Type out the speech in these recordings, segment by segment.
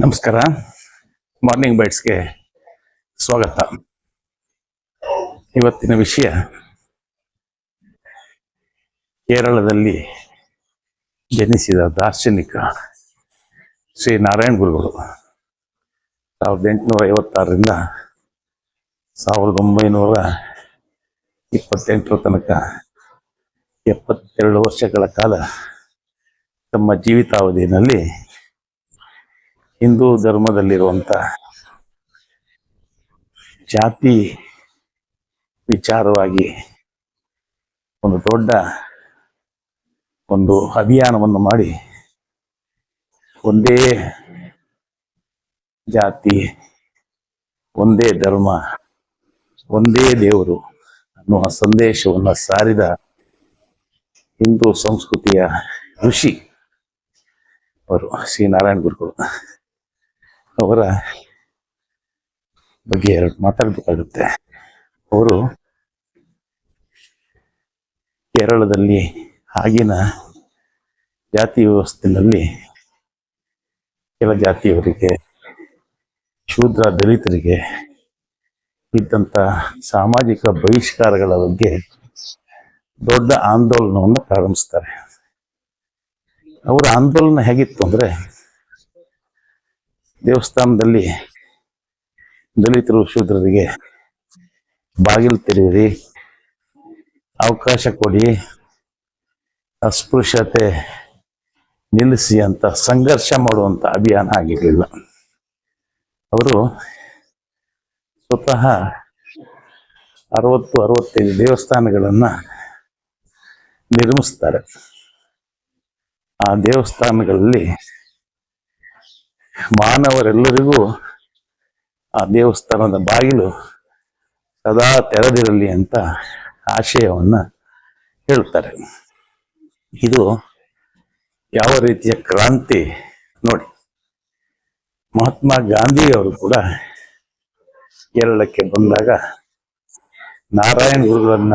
ನಮಸ್ಕಾರ. ಮಾರ್ನಿಂಗ್ ಬೈಟ್ಸ್ಗೆ ಸ್ವಾಗತ. ಇವತ್ತಿನ ವಿಷಯ ಕೇರಳದಲ್ಲಿ ಜನಿಸಿದ ದಾರ್ಶನಿಕ ಶ್ರೀ ನಾರಾಯಣ ಗುರುಗಳು. ಸಾವಿರದ ಎಂಟುನೂರ ಐವತ್ತಾರರಿಂದ ಸಾವಿರದ ಒಂಬೈನೂರ ಇಪ್ಪತ್ತೆಂಟರ ತನಕ ಎಪ್ಪತ್ತೆರಡು ವರ್ಷಗಳ ಕಾಲ ತಮ್ಮ ಜೀವಿತಾವಧಿಯಲ್ಲಿ ಹಿಂದೂ ಧರ್ಮದಲ್ಲಿರುವಂಥ ಜಾತಿ ವಿಚಾರವಾಗಿ ಒಂದು ದೊಡ್ಡ ಒಂದು ಅಭಿಯಾನವನ್ನು ಮಾಡಿ ಒಂದೇ ಜಾತಿ, ಒಂದೇ ಧರ್ಮ, ಒಂದೇ ದೇವರು ಅನ್ನುವ ಸಂದೇಶವನ್ನು ಸಾರಿದ ಹಿಂದೂ ಸಂಸ್ಕೃತಿಯ ಋಷಿ ಅವರು ಶ್ರೀ ನಾರಾಯಣ ಗುರುಗಳು. ಅವರ ಬಗ್ಗೆ ಎರಡು ಮಾತಾಡಬೇಕಾಗುತ್ತೆ. ಅವರು ಕೇರಳದಲ್ಲಿ ಆಗಿನ ಜಾತಿ ವ್ಯವಸ್ಥೆಯಲ್ಲಿ ಕೆಲ ಜಾತಿಯವರಿಗೆ, ಶೂದ್ರ ದಲಿತರಿಗೆ ಇದ್ದಂಥ ಸಾಮಾಜಿಕ ಬಹಿಷ್ಕಾರಗಳ ಬಗ್ಗೆ ದೊಡ್ಡ ಆಂದೋಲನವನ್ನು ಪ್ರಾರಂಭಿಸ್ತಾರೆ. ಅವರ ಆಂದೋಲನ ಹೇಗಿತ್ತು ಅಂದ್ರೆ ದೇವಸ್ಥಾನದಲ್ಲಿ ದಲಿತರು ಶೂದ್ರರಿಗೆ ಬಾಗಿಲು ತೆರೆಯಿರಿ. ಅವಕಾಶ ಕೊಡಿ. ಅಸ್ಪೃಶ್ಯತೆ ನಿಲ್ಲಿಸಿ ಅಂತ ಸಂಘರ್ಷ ಮಾಡುವಂಥ ಅಭಿಯಾನ ಆಗಿರಲಿಲ್ಲ. ಅವರು ಸ್ವತಃ ಅರವತ್ತು, ಅರವತ್ತೈದು ದೇವಸ್ಥಾನಗಳನ್ನು ನಿರ್ಮಿಸ್ತಾರೆ. ಆ ದೇವಸ್ಥಾನಗಳಲ್ಲಿ ಮಾನವರೆಲ್ಲರಿಗೂ ಆ ದೇವಸ್ಥಾನದ ಬಾಗಿಲು ಸದಾ ತೆರೆದಿರಲಿ ಅಂತ ಆಶಯವನ್ನ ಹೇಳ್ತಾರೆ. ಇದು ಯಾವ ರೀತಿಯ ಕ್ರಾಂತಿ ನೋಡಿ. ಮಹಾತ್ಮ ಗಾಂಧಿಯವರು ಕೂಡ ಕೇರಳಕ್ಕೆ ಬಂದಾಗ ನಾರಾಯಣ ಗುರುಗಳನ್ನ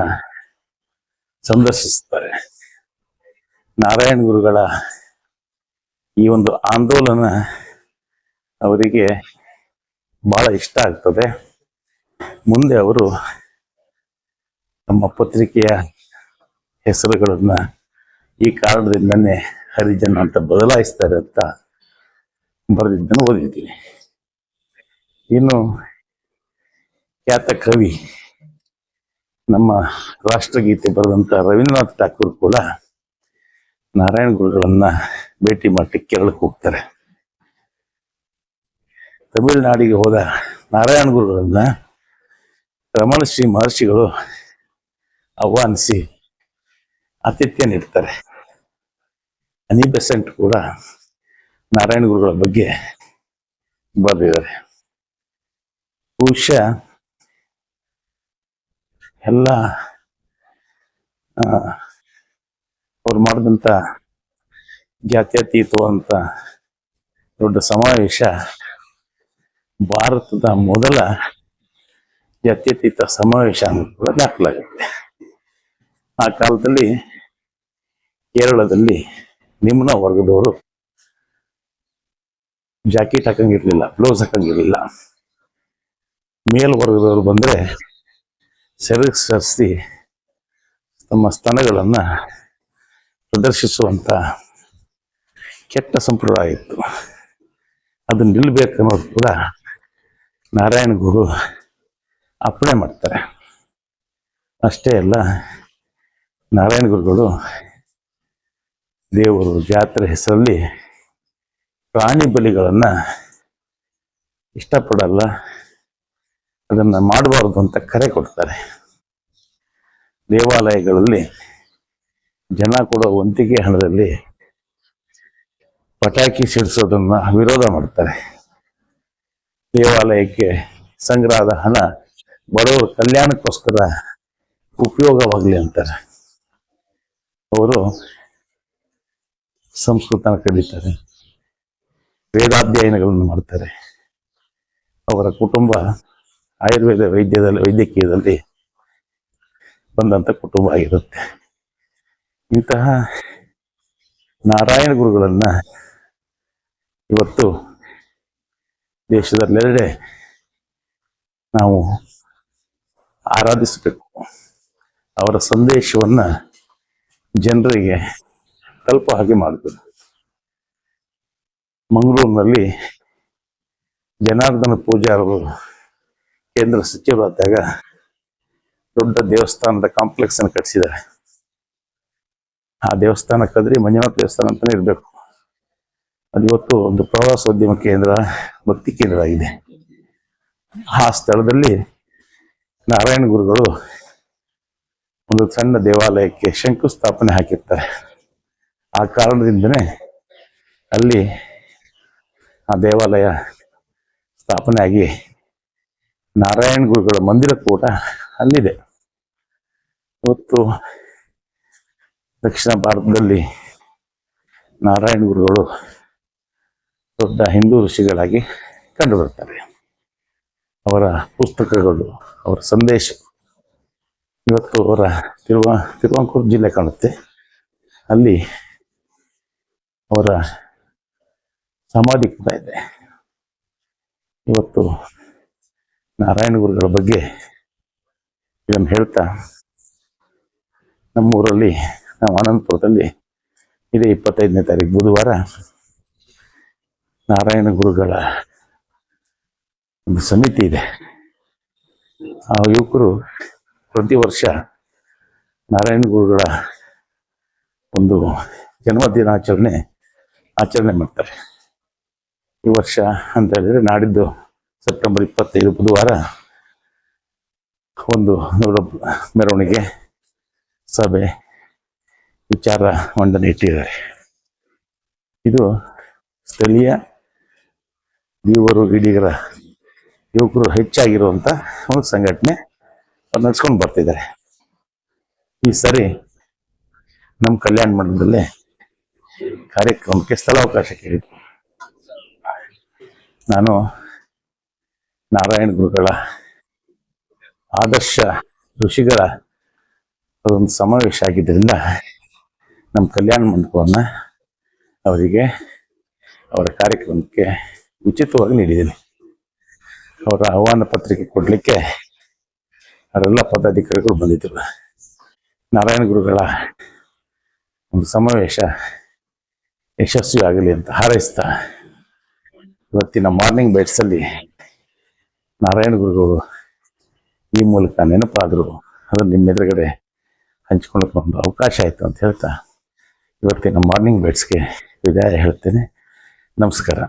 ಸಂದರ್ಶಿಸ್ತಾರೆ. ನಾರಾಯಣ ಗುರುಗಳ ಈ ಒಂದು ಆಂದೋಲನ ಅವರಿಗೆ ಬಹಳ ಇಷ್ಟ ಆಗ್ತದೆ. ಮುಂದೆ ಅವರು ನಮ್ಮ ಪತ್ರಿಕೆಯ ಹೆಸರುಗಳನ್ನ ಈ ಕಾರಣದಿಂದನೇ ಹರಿಜನ್ ಅಂತ ಬದಲಾಯಿಸ್ತಾರೆ ಅಂತ ಬರೆದಿದ್ದನ್ನು ಓದಿದ್ದೀನಿ. ಇನ್ನು ಖ್ಯಾತ ಕವಿ ನಮ್ಮ ರಾಷ್ಟ್ರಗೀತೆ ಬರೆದಂತ ರವೀಂದ್ರನಾಥ್ ಠಾಕೂರ್ ಕೂಡ ನಾರಾಯಣ ಗುರುಗಳನ್ನ ಭೇಟಿ ಮಾಡಿ ಕೇರಳಕ್ಕೆ ಹೋಗ್ತಾರೆ. ತಮಿಳುನಾಡಿಗೆ ಹೋದ ನಾರಾಯಣ ಗುರುಗಳನ್ನ ರಮಣ ಶ್ರೀ ಮಹರ್ಷಿಗಳು ಆಹ್ವಾನಿಸಿ ಆತಿಥ್ಯ ನೀಡ್ತಾರೆ. ಅನಿ ಬೆಸೆಂಟ್ ಕೂಡ ನಾರಾಯಣ ಗುರುಗಳ ಬಗ್ಗೆ ಬರೆದಿದ್ದಾರೆ. ಬಹುಶಃ ಎಲ್ಲ ಅವ್ರು ಮಾಡಿದಂಥ ಜಾತ್ಯತೀತವಾದಂಥ ದೊಡ್ಡ ಸಮಾವೇಶ ಭಾರತದ ಮೊದಲ ಜಾತ್ಯತೀತ ಸಮಾವೇಶ ಅನ್ನೋದು ಕೂಡ ದಾಖಲಾಗುತ್ತೆ. ಆ ಕಾಲದಲ್ಲಿ ಕೇರಳದಲ್ಲಿ ನಿಮ್ನ ವರ್ಗದವರು ಜಾಕೆಟ್ ಹಾಕಂಗಿರ್ಲಿಲ್ಲ, ಬ್ಲೌಸ್ ಹಾಕಂಗಿರ್ಲಿಲ್ಲ. ಮೇಲ್ವರ್ಗದವರು ಬಂದರೆ ಸೆರಗ್ ಸರಿಸಿ ತಮ್ಮ ಸ್ಥಾನಗಳನ್ನು ಪ್ರದರ್ಶಿಸುವಂಥ ಕೆಟ್ಟ ಸಂಪ್ರದಾಯ ಇತ್ತು. ಅದು ನಿಲ್ಲಬೇಕನ್ನೋದು ಕೂಡ ನಾರಾಯಣ ಗುರು ಅಪ್ಪಣೆ ಮಾಡ್ತಾರೆ. ಅಷ್ಟೇ ಅಲ್ಲ, ನಾರಾಯಣ ಗುರುಗಳು ದೇವರು ಜಾತ್ರೆ ಹೆಸರಲ್ಲಿ ಪ್ರಾಣಿ ಬಲಿಗಳನ್ನು ಇಷ್ಟಪಡಲ್ಲ, ಅದನ್ನು ಮಾಡಬಾರ್ದು ಅಂತ ಕರೆ ಕೊಡ್ತಾರೆ. ದೇವಾಲಯಗಳಲ್ಲಿ ಜನ ಕೊಡೋ ವಂತಿಗೆ ಹಣದಲ್ಲಿ ಪಟಾಕಿ ಸಿಡಿಸೋದನ್ನು ವಿರೋಧ ಮಾಡ್ತಾರೆ. ದೇವಾಲಯಕ್ಕೆ ಸಂಗ್ರಹದ ಹಣ ಬಡವರ ಕಲ್ಯಾಣಕ್ಕೋಸ್ಕರ ಉಪಯೋಗವಾಗಲಿ ಅಂತಾರೆ. ಅವರು ಸಂಸ್ಕೃತನ ಕಲಿತಾರೆ. ವೇದಾಧ್ಯಯನಗಳನ್ನು ಮಾಡ್ತಾರೆ. ಅವರ ಕುಟುಂಬ ಆಯುರ್ವೇದ ವೈದ್ಯದಲ್ಲಿ, ವೈದ್ಯಕೀಯದಲ್ಲಿ ಬಂದಂಥ ಕುಟುಂಬ ಆಗಿರುತ್ತೆ. ಇಂತಹ ನಾರಾಯಣ ಗುರುಗಳನ್ನು ಇವತ್ತು ದೇಶದಲ್ಲೆರಡೆ ನಾವು ಆರಾಧಿಸಬೇಕು. ಅವರ ಸಂದೇಶವನ್ನ ಜನರಿಗೆ ತಲುಪ ಹಾಗೆ ಮಾಡಬೇಕು. ಮಂಗಳೂರಿನಲ್ಲಿ ಜನಾರ್ದನ ಪೂಜಾರರು ಕೇಂದ್ರ ಸಚಿವರಾದಾಗ ದೊಡ್ಡ ದೇವಸ್ಥಾನದ ಕಾಂಪ್ಲೆಕ್ಸ್ ಅನ್ನು ಕಟ್ಟಿಸಿದ್ದಾರೆ. ಆ ದೇವಸ್ಥಾನ ಕದ್ರಿ ಮಂಜುನಾಥ ದೇವಸ್ಥಾನ ಅಂತಾನೆ ಇರಬೇಕು. ಅದು ಇವತ್ತು ಒಂದು ಪ್ರವಾಸೋದ್ಯಮ ಕೇಂದ್ರ, ಭಕ್ತಿ ಕೇಂದ್ರ ಆಗಿದೆ. ಆ ಸ್ಥಳದಲ್ಲಿ ನಾರಾಯಣ ಗುರುಗಳು ಒಂದು ಸಣ್ಣ ದೇವಾಲಯಕ್ಕೆ ಶಂಕುಸ್ಥಾಪನೆ ಹಾಕಿರ್ತಾರೆ. ಆ ಕಾರಣದಿಂದನೇ ಅಲ್ಲಿ ಆ ದೇವಾಲಯ ಸ್ಥಾಪನೆ ಆಗಿ ನಾರಾಯಣ ಗುರುಗಳ ಮಂದಿರ ಕೂಡ ಅಲ್ಲಿದೆ. ಇವತ್ತು ದಕ್ಷಿಣ ಭಾರತದಲ್ಲಿ ನಾರಾಯಣ ಗುರುಗಳು ದೊಡ್ಡ ಹಿಂದೂ ಋಷಿಗಳಾಗಿ ಕಂಡುಬರ್ತಾರೆ ಅವರ ಪುಸ್ತಕಗಳು, ಅವರ ಸಂದೇಶ ಇವತ್ತು ಅವರ ತಿರುವ, ತಿರುವಂಕೂರು ಜಿಲ್ಲೆ ಕಾಣುತ್ತೆ. ಅಲ್ಲಿ ಅವರ ಸಮಾಧಿ ಕೂಡ ಇದೆ. ಇವತ್ತು ನಾರಾಯಣ ಗುರುಗಳ ಬಗ್ಗೆ ಇದನ್ನು ಹೇಳ್ತಾ ನಮ್ಮೂರಲ್ಲಿ ನಾವು ಅನಂತಪುರದಲ್ಲಿ ಇದೇ ಇಪ್ಪತ್ತೈದನೇ ತಾರೀಕು ಬುಧವಾರ. ನಾರಾಯಣ ಗುರುಗಳ ಒಂದು ಸಮಿತಿ ಇದೆ. ಆ ಯುವಕರು ಪ್ರತಿ ವರ್ಷ ನಾರಾಯಣ ಗುರುಗಳ ಒಂದು ಜನ್ಮದಿನಾಚರಣೆ ಆಚರಣೆ ಮಾಡ್ತಾರೆ. ಈ ವರ್ಷ ಅಂತ ಹೇಳಿದ್ರೆ ನಾಡಿದ್ದು ಸೆಪ್ಟೆಂಬರ್ ಇಪ್ಪತ್ತೈದು ಬುಧವಾರ ಒಂದು ಮೆರವಣಿಗೆ ಸಭೆ ವಿಚಾರ ಮಂಡನೆ ಇಟ್ಟಿದ್ದಾರೆ. ಇದು ಸ್ಥಳೀಯ ಯುವರು ಇಡೀಗರ ಯುವಕರು ಹೆಚ್ಚಾಗಿರುವಂತ ಒಂದು ಸಂಘಟನೆ ನಡೆಸ್ಕೊಂಡು ಬರ್ತಿದ್ದಾರೆ. ಈ ಸರಿ ನಮ್ಮ ಕಲ್ಯಾಣ ಮಂಡಲದಲ್ಲಿ ಕಾರ್ಯಕ್ರಮಕ್ಕೆ ಸ್ಥಳಾವಕಾಶ ಕೇಳಿದ್ರು. ನಾನು ನಾರಾಯಣ ಗುರುಗಳ ಆದರ್ಶ ಋಷಿಗಳ ಒಂದು ಸಮಾವೇಶ ಆಗಿದ್ದರಿಂದ ನಮ್ಮ ಕಲ್ಯಾಣ ಮಂಟಪವನ್ನು ಅವರಿಗೆ ಅವರ ಕಾರ್ಯಕ್ರಮಕ್ಕೆ ಉಚಿತವಾಗಿ ನೀಡಿದ್ದೀನಿ. ಅವರ ಆಹ್ವಾನ ಪತ್ರಿಕೆ ಕೊಡಲಿಕ್ಕೆ ಅವರೆಲ್ಲ ಪದಾಧಿಕಾರಿಗಳು ಬಂದಿದ್ದರು. ನಾರಾಯಣ ಗುರುಗಳ ಒಂದು ಸಮಾವೇಶ ಯಶಸ್ವಿ ಆಗಲಿ ಅಂತ ಹಾರೈಸ್ತಾ ಇವತ್ತಿನ ಮಾರ್ನಿಂಗ್ ಬೈಟ್ಸಲ್ಲಿ ನಾರಾಯಣ ಗುರುಗಳು ಈ ಮೂಲಕ ನೆನಪಾದರು. ಅದನ್ನು ನಿಮ್ಮ ಎದುರುಗಡೆ ಹಂಚ್ಕೊಳ್ಳೋಕೆ ಒಂದು ಅವಕಾಶ ಆಯಿತು ಅಂತ ಹೇಳ್ತಾ ಇವತ್ತಿನ ಮಾರ್ನಿಂಗ್ ಬೈಟ್ಸ್ಗೆ ವಿದಾಯ ಹೇಳ್ತೇನೆ. ನಮಸ್ಕಾರ.